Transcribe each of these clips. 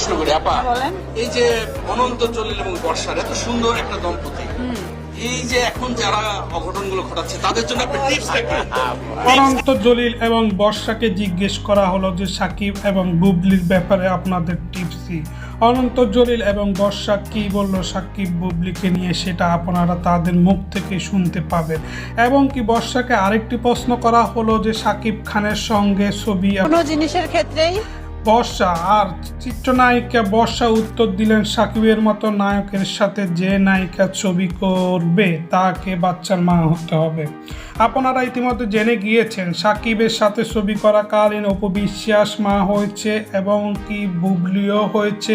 প্রশ্ন করি আপা হ্যাঁ, এই যে অনন্ত জলিল এবং বর্ষার এত সুন্দর একটা দম্পতি এই যে এখন যারা অঘটনগুলো ঘটাচ্ছে তাদের জন্য আপনি টিপস থাকবেন অনন্ত জলিল এবং বর্ষাকে জিজ্ঞেস করা হলো যে সাকিব এবং বুবলির ব্যাপারে আপনাদের টিপসি অনন্ত জলিল এবং বর্ষা কি বলল সাকিব বুবলিকে নিয়ে সেটা আপনারা তাদের মুখ থেকে শুনতে পাবেন। এবং কি বর্ষাকে আরেকটি প্রশ্ন করা হলো যে সাকিব খানের সঙ্গে ছবি কোনো জিনিসের ক্ষেত্রেই বর্ষা, আর চিত্রনায়িকা বর্ষা উত্তর দিলেন, সাকিবের মতো নায়কের সাথে যে নায়িকা ছবি করবে, তাকে বাচ্চার মা হতে হবে। আপনারা ইতিমধ্যে জেনে গিয়েছেন, সাকিবের সাথে ছবি করাকালীন অপবিশ্বাস মা হয়েছে এবং কি বুবলিও হয়েছে।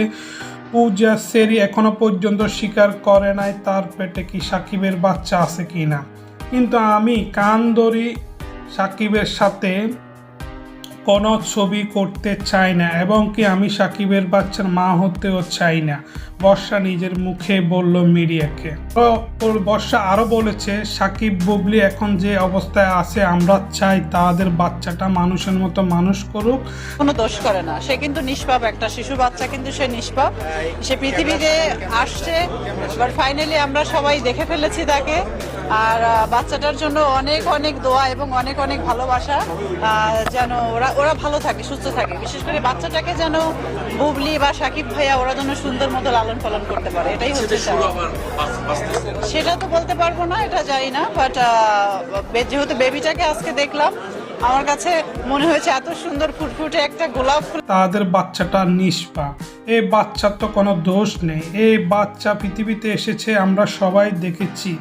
পূজা সেরি এখনও পর্যন্ত স্বীকার করে নাই, তার পেটে কি সাকিবের বাচ্চা আছে কি না কিন্তু আমি কান ধরি সাকিবের সাথে কোনো ছবি করতে চাই না এবং কি আমি সাকিবের বাচ্চার মা হতেও চাই না। বর্ষা নিজের মুখে বলল মিডিয়াকে বর্ষা আরও বলেছে, সাকিব, বুবলি এখন যে অবস্থায় আছে, আমরা চাই তাদের বাচ্চাটা মানুষের মতো মানুষ করুক। কোনো দোষ করে না। সে কিন্তু নিষ্পাপ একটা শিশু বাচ্চা, কিন্তু সে নিষ্পাপ। সে পৃথিবীতে আসছে বাট ফাইনালি আমরা সবাই দেখে ফেলেছি তাকে। আর বাচ্চাটার জন্য অনেক অনেক দোয়া এবং অনেক অনেক ভালোবাসা। যেন ওরা ওরা ভালো থাকে সুস্থ থাকে। বিশেষ করে বাচ্চাটাকে যেন বুবলি বা সাকিব ভাইয়া ওরা যেন সুন্দর মতো লালন পালন করতে পারে। এটাই হচ্ছে সেটা তো বলতে পারব না এটা জানি না বাট যেহেতু বেবিটাকে আজকে দেখলাম আমার কাছে মনে হয়েছে এত সুন্দর ফুটফুটে একটা গোলাপ ফুল। তাদের বাচ্চাটা নিষ্পাপ এই বাচ্চার তো কোনো দোষ নেই। এই বাচ্চা পৃথিবীতে এসেছে আমরা সবাই দেখেছি।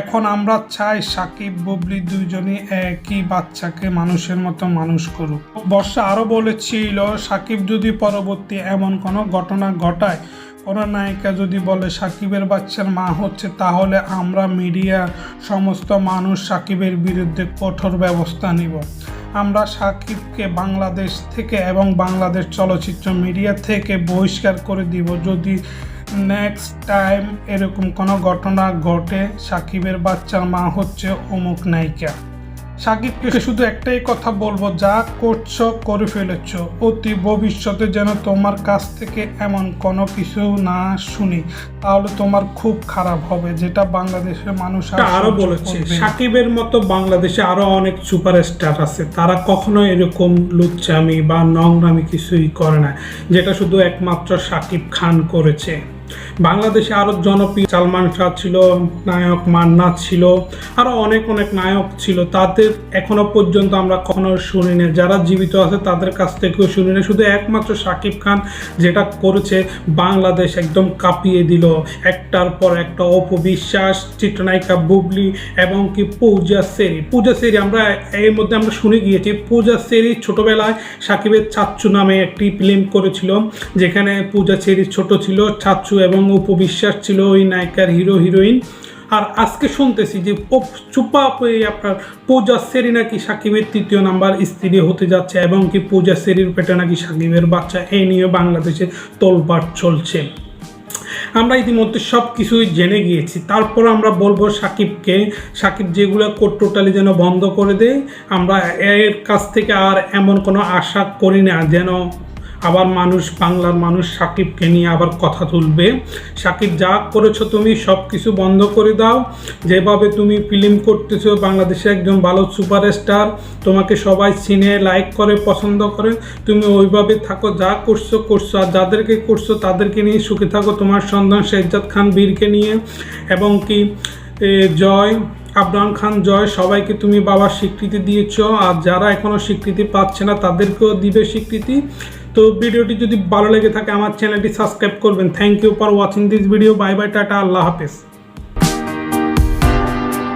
এখন আমরা চাই সাকিব, বুবলি দুইজনই একই বাচ্চাকে মানুষের মতো মানুষ করুক। বর্ষা আরও বলেছিল, সাকিব যদি পরবর্তী এমন কোনো ঘটনা ঘটায়, কোনো নায়িকা যদি বলে, সাকিবের বাচ্চার মা হচ্ছে, তাহলে আমরা মিডিয়া সমস্ত মানুষ সাকিবের বিরুদ্ধে কঠোর ব্যবস্থা নিব। আমরা সাকিবকে বাংলাদেশ থেকে এবং বাংলাদেশ চলচ্চিত্র মিডিয়া থেকে বহিষ্কার করে দিব। যদি নেক্সট টাইম এরকম কোনো ঘটনা ঘটে সাকিবের বাচ্চার মা হচ্ছে অমুক নায়িকা। সাকিবকে শুধু একটাই কথা বলব যা করছ করে ফেলেছো। অতি ভবিষ্যতে যেন তোমার কাছ থেকে এমন কোনো কিছু না শুনি তাহলে তোমার খুব খারাপ হবে যেটা বাংলাদেশের মানুষ আরও বলেছে সাকিবের মতো বাংলাদেশে আরও অনেক সুপারস্টার আছে তারা কখনো এরকম লুচ্চামি বা নোংরামি কিছুই করে না যেটা শুধু একমাত্র সাকিব খান করেছে। বাংলাদেশে আরও জনপ্রিয় সালমান শাহ ছিল, নায়ক মান্না ছিল আরও অনেক অনেক নায়ক ছিল। তাদের এখনও পর্যন্ত আমরা কখনো শুনি না যারা জীবিত আছে তাদের কাছ থেকেও শুনি না শুধু একমাত্র সাকিব খান যেটা করেছে, বাংলাদেশ একদম কাঁপিয়ে দিল। একটার পর একটা অপবিশ্বাস চিত্রনায়িকা বুবলি এবং কি পূজা সেরি। পূজা সেরি আমরা এর মধ্যে আমরা শুনে গিয়েছি। পূজা সেরি ছোটবেলায় সাকিবের চাচ্চু নামে একটি ফিল্ম করেছিল, যেখানে পূজা সেরি ছোট ছিল, চাচ্চু এবং উপবিশ্বাস ছিল ওই নায়িকার হিরো, হিরোইন। আর আজকে শুনতেছি যে চুপা পেয়ে আপনার পূজা সেরি নাকি সাকিবের তৃতীয় নাম্বার স্ত্রী হতে যাচ্ছে এবং কি পূজা সেরির পেটে নাকি সাকিবের বাচ্চা এই নিয়ে বাংলাদেশে তোলপাড় চলছে। আমরা ইতিমধ্যে সব কিছুই জেনে গিয়েছি। তারপর আমরা বলব সাকিবকে। সাকিব যেগুলো টোটালি যেন বন্ধ করে দেয়, আমরা এর কাছ থেকে আর এমন কোনো আশা করি না যেন আবার মানুষ, বাংলার মানুষ সাকিবকে নিয়ে আবার কথা তুলবে। সাকিব, যা করেছ তুমি সব কিছু বন্ধ করে দাও। যেভাবে তুমি ফিল্ম করতেছো, বাংলাদেশে একজন ভালো সুপারস্টার তোমাকে সবাই চিনে লাইক করে, পছন্দ করে, তুমি ওইভাবে থাকো, যা করছ করছ। আর যাদেরকে করছ, তাদেরকে নিয়ে সুখে থাকো। তোমার সন্তান শেহজাদ খান, বীরকে নিয়ে। এবং কি জয় আবরাম খান, জয়, সবাইকে তুমি বাবার স্বীকৃতি দিয়েছ। আর যারা এখনও স্বীকৃতি পাচ্ছে না, তাদেরকেও দিবে স্বীকৃতি। তো ভিডিওটি যদি ভালো লেগে থাকে, আমার চ্যানেলটি সাবস্ক্রাইব করবেন। Thank you for watching this video bye bye tata, আল্লাহ হাফেজ।